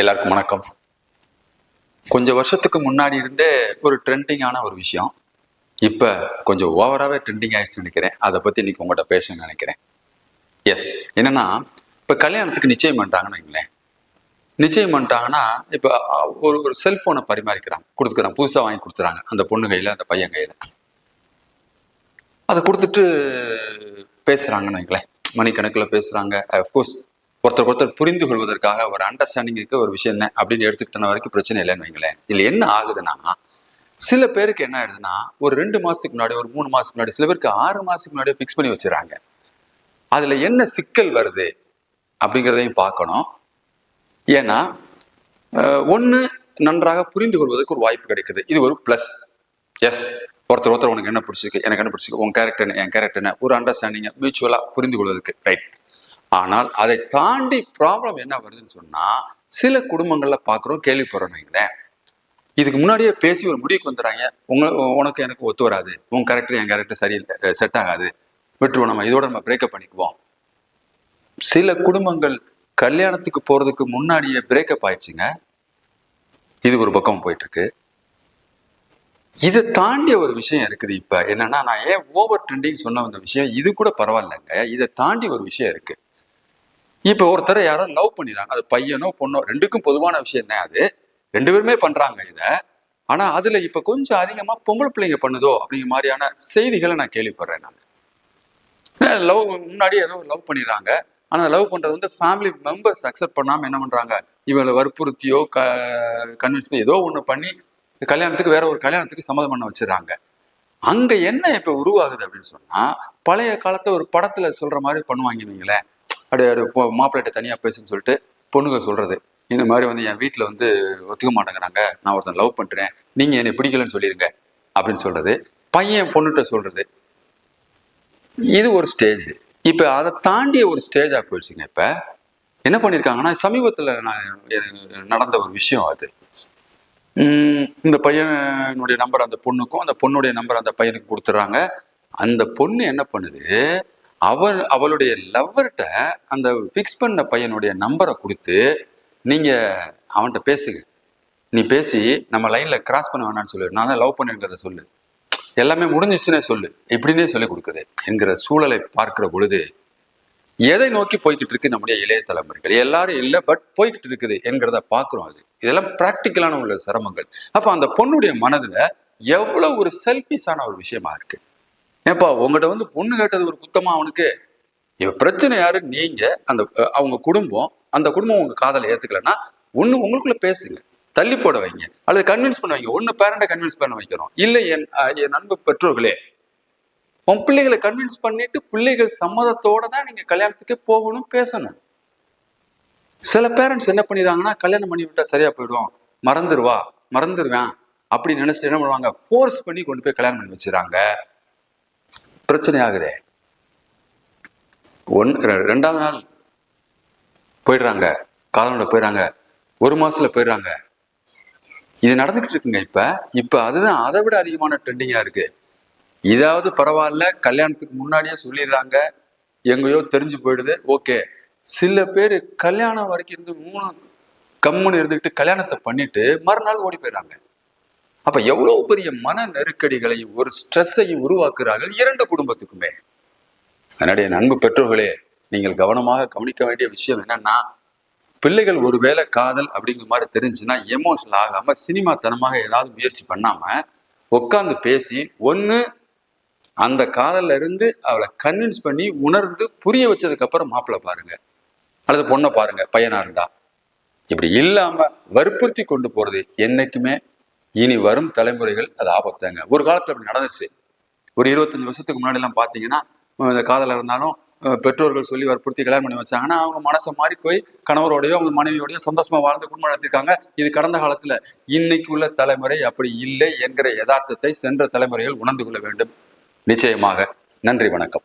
எல்லாருக்கும் வணக்கம். கொஞ்சம் வருஷத்துக்கு முன்னாடி இருந்தே ஒரு ட்ரெண்டிங்கான ஒரு விஷயம். இப்போ கொஞ்சம் ஓவராகவே ட்ரெண்டிங் ஆகிடுச்சு நினைக்கிறேன். அதை பற்றி இன்னைக்கு உங்கள்கிட்ட பேசணும்னு நினைக்கிறேன். எஸ் என்னென்னா இப்போ கல்யாணத்துக்கு நிச்சயம் பண்ணுறாங்கன்னு வைங்களேன். நிச்சயம் பண்ணிட்டாங்கன்னா இப்போ ஒரு ஒரு செல்ஃபோனை பரிமாறிக்கிறாங்க கொடுத்துக்கிறாங்க புதுசாக வாங்கி கொடுத்துறாங்க. அந்த பொண்ணு கையில் அந்த பையன் கையில். அதை கொடுத்துட்டு பேசுகிறாங்கன்னு வைங்களேன். மணிக்கணக்கில் பேசுகிறாங்க அஃப்கோர்ஸ் ஒருத்தர் ஒருத்தர் புரிந்து கொள்வதற்காக ஒரு அண்டர்ஸ்டாண்டிங் இருக்க ஒரு விஷயம் என்ன அப்படின்னு எடுத்துக்கிட்டன வரைக்கும் பிரச்சனை இல்லைன்னு வைங்களேன். இதில் என்ன ஆகுதுன்னா சில பேருக்கு என்ன ஆயிடுதுன்னா ஒரு ரெண்டு மாசத்துக்கு முன்னாடி ஒரு மூணு மாசத்துக்கு முன்னாடி சில பேருக்கு ஆறு மாசத்துக்கு முன்னாடியே ஃபிக்ஸ் பண்ணி வச்சுறாங்க அதுல என்ன சிக்கல் வருது அப்படிங்கிறதையும் பார்க்கணும். ஏன்னா ஒன்று நன்றாக புரிந்து கொள்வதற்கு ஒரு வாய்ப்பு கிடைக்குது. இது ஒரு ப்ளஸ் எஸ் ஒருத்தர் ஒருத்தர் உனக்கு என்ன பிடிச்சிருக்கு எனக்கு என்ன பிடிச்சிருக்கு உன் கேரக்டர் என்ன என் கேரக்டர் என்ன ஒரு அண்டர்ஸ்டாண்டிங்கை மியூச்சுவலாக புரிந்து கொள்வதற்கு. ரைட் ஆனால் அதை தாண்டி ப்ராப்ளம் என்ன வருதுன்னு சொன்னா சில குடும்பங்கள்ல பார்க்குறோம் கேள்விப்படுறோம் வைங்களேன் இதுக்கு முன்னாடியே பேசி ஒரு முடிவுக்கு வந்துடுறாங்க. உங்க உனக்கு எனக்கு ஒத்து வராது. உன் கேரக்டர் என் கேரக்டர் சரியில்லை செட் ஆகாது. விட்டுருவோம் நம்ம இதோட நம்ம பிரேக்கப் பண்ணிக்குவோம். சில குடும்பங்கள் கல்யாணத்துக்கு போறதுக்கு முன்னாடியே பிரேக்கப் ஆயிடுச்சுங்க. இது ஒரு பக்கம் போயிட்டு இருக்கு இதை தாண்டிய ஒரு விஷயம் இருக்குது இப்ப. என்னன்னா நான் ஏன் ஓவர் ட்ரெண்டிங் சொன்ன வந்த விஷயம் இது கூட பரவாயில்லைங்க. இதை தாண்டி ஒரு விஷயம் இருக்கு. இப்போ ஒருத்தரை யாரோ லவ் பண்ணிடுறாங்க அது பையனோ பொண்ணோ ரெண்டுக்கும் பொதுவான விஷயம் தான் அது. ரெண்டு பேருமே பண்றாங்க இதை. ஆனா அதுல இப்ப கொஞ்சம் அதிகமா பொம்பளை பிள்ளைங்க பண்ணுதோ அப்படிங்கிற மாதிரியான செய்திகளை நான் கேள்விப்படுறேன் நான். லவ் முன்னாடி ஏதோ லவ் பண்ணிடுறாங்க ஆனா லவ் பண்றது வந்து ஃபேமிலி மெம்பர்ஸ் அக்செப்ட் பண்ணாம என்ன பண்றாங்க? இவளை வற்புறுத்தியோ க கன்வின்ஸ் ஏதோ ஒன்று பண்ணி கல்யாணத்துக்கு வேற ஒரு கல்யாணத்துக்கு சம்மதம் பண்ண வச்சிடறாங்க. அங்க என்ன இப்ப உருவாகுது அப்படின்னு சொன்னா பழைய காலத்தை ஒரு படத்துல சொல்ற மாதிரி பண்ணுவாங்க நீங்களேன் அப்படியே மாப்பிள்ளைகிட்ட தனியாக பேசுன்னு சொல்லிட்டு பொண்ணுங்க சொல்கிறது இந்த மாதிரி வந்து என் வீட்டில் வந்து ஒத்துக்க மாட்டேங்கிறாங்க. நான் ஒருத்தன் லவ் பண்ணுறேன் நீங்கள் என்னை பிடிக்கலன்னு சொல்லிடுங்க அப்படின்னு சொல்கிறது பையன் பொண்ணுகிட்ட சொல்கிறது இது ஒரு ஸ்டேஜ் இப்போ அதை தாண்டிய ஒரு ஸ்டேஜாக போயிடுச்சுங்க இப்போ. என்ன பண்ணியிருக்காங்கன்னா சமீபத்தில் நான் நடந்த ஒரு விஷயம் அது. இந்த பையனுடைய நம்பர் அந்த பொண்ணுக்கும் அந்த பொண்ணுடைய நம்பர் அந்த பையனுக்கு கொடுத்துட்றாங்க. அந்த பொண்ணு என்ன பண்ணுது? அவன் அவளுடைய லவ்வர்கிட்ட அந்த ஃபிக்ஸ் பண்ண பையனுடைய நம்பரை கொடுத்து நீங்கள் அவன்கிட்ட பேசுங்க. நீ பேசி நம்ம லைனில் கிராஸ் பண்ண வேணாம்னு சொல்லு. நான் தான் லவ் பண்ணிருக்கிறத சொல்லு. எல்லாமே முடிஞ்சிச்சுன்னே சொல்லு. இப்படின்னே சொல்லி கொடுக்குது என்கிற சூழலை பார்க்கிற பொழுது எதை நோக்கி போய்கிட்டு இருக்கு நம்முடைய இளைய தலைமுறைகள்? எல்லாரும் இல்லை பட் போய்கிட்டு இருக்குது என்கிறத பார்க்குறோம் அது. இதெல்லாம் ப்ராக்டிக்கலான உள்ள சிரமங்கள். அப்போ அந்த பொண்ணுடைய மனதில் எவ்வளோ ஒரு செல்ஃபிஷான ஒரு விஷயமா இருக்குது ஏப்பா உங்கள்கிட்ட வந்து பொண்ணு கேட்டது ஒரு குத்தமா அவனுக்கு? இப்ப பிரச்சனை யாரு? நீங்க அந்த அவங்க குடும்பம் அந்த குடும்பம் உங்க காதலை ஏத்துக்கலன்னா ஒண்ணு உங்களுக்குள்ள பேசுங்க. தள்ளி போட வைங்க. அல்லது கன்வின்ஸ் பண்ண வைங்க. ஒன்று பேரண்ட கன்வின்ஸ் பண்ண வைக்கிறோம் இல்லை என் என் நண்பு பெற்றோர்களே உன் பிள்ளைகளை கன்வின்ஸ் பண்ணிட்டு பிள்ளைகள் சம்மதத்தோட தான் நீங்கள் கல்யாணத்துக்கு போகணும் பேசணும். சில பேரண்ட்ஸ் என்ன பண்ணிடுறாங்கன்னா கல்யாணம் பண்ணி விட்டா சரியா போயிடும். மறந்துடுவா மறந்துடுவேன் அப்படி நினைச்சிட்டு என்ன பண்ணுவாங்க? ஃபோர்ஸ் பண்ணி கொண்டு போய் கல்யாணம் பண்ணி வச்சுறாங்க பிரச்சனை ஆகுதே ஒன் ரெ- ரெண்டாவது நாள் போயிடுறாங்க. காதலோட போயிடுறாங்க. ஒரு மாசத்துல போயிடுறாங்க. இது நடந்துகிட்டு இருக்குங்க இப்ப. இப்ப அதுதான் அதை விட அதிகமான ட்ரெண்டிங்கா இருக்கு. இதாவது பரவாயில்ல கல்யாணத்துக்கு முன்னாடியே சொல்லிடுறாங்க. எங்கேயோ தெரிஞ்சு போயிடுது. ஓகே. சில பேர் கல்யாணம் வரைக்கும் இருந்து மூணு கம்முன்னு இருந்துக்கிட்டு கல்யாணத்தை பண்ணிட்டு மறுநாள் ஓடி போயிடுறாங்க. அப்ப எவ்வளவு பெரிய மன நெருக்கடிகளையும் ஒரு ஸ்ட்ரெஸ்ஸையும் உருவாக்குறார்கள் இரண்டு குடும்பத்துக்குமே. அதனுடைய நண்பு பெற்றோர்களே நீங்கள் கவனமாக கவனிக்க வேண்டிய விஷயம் என்னன்னா பிள்ளைகள் ஒருவேளை காதல் அப்படிங்கிற மாதிரி தெரிஞ்சுன்னா எமோஷனல் ஆகாம சினிமா தனமாக ஏதாவது முயற்சி பண்ணாம உட்காந்து பேசி ஒன்று அந்த காதல்ல இருந்து அவளை கன்வின்ஸ் பண்ணி உணர்ந்து புரிய வச்சதுக்கு அப்புறம் மாப்பிள்ளை பாருங்க. அல்லது பொண்ணை பாருங்க பையனா இருந்தா. இப்படி இல்லாம வற்புறுத்தி கொண்டு போறது என்னைக்குமே இனி வரும் தலைமுறைகள் அது ஆபத்தாங்க. ஒரு காலத்தில் அப்படி நடந்துச்சு. ஒரு இருபத்தஞ்சு வருஷத்துக்கு முன்னாடி எல்லாம் பார்த்தீங்கன்னா இந்த காதல இருந்தாலும் பெற்றோர்கள் சொல்லி வற்புறுத்தி கல்யாணம் பண்ணி வச்சாங்கன்னா அவங்க மனசை மாறி போய் கணவரோடயோ அவங்க மனைவியோடய சந்தோஷமா வாழ்ந்து குடும்பம் நடத்திருக்காங்க. இது கடந்த காலத்துல. இன்னைக்கு உள்ள தலைமுறை அப்படி இல்லை என்கிற யதார்த்தத்தை சென்ற தலைமுறைகள் உணர்ந்து கொள்ள வேண்டும். நிச்சயமாக. நன்றி வணக்கம்.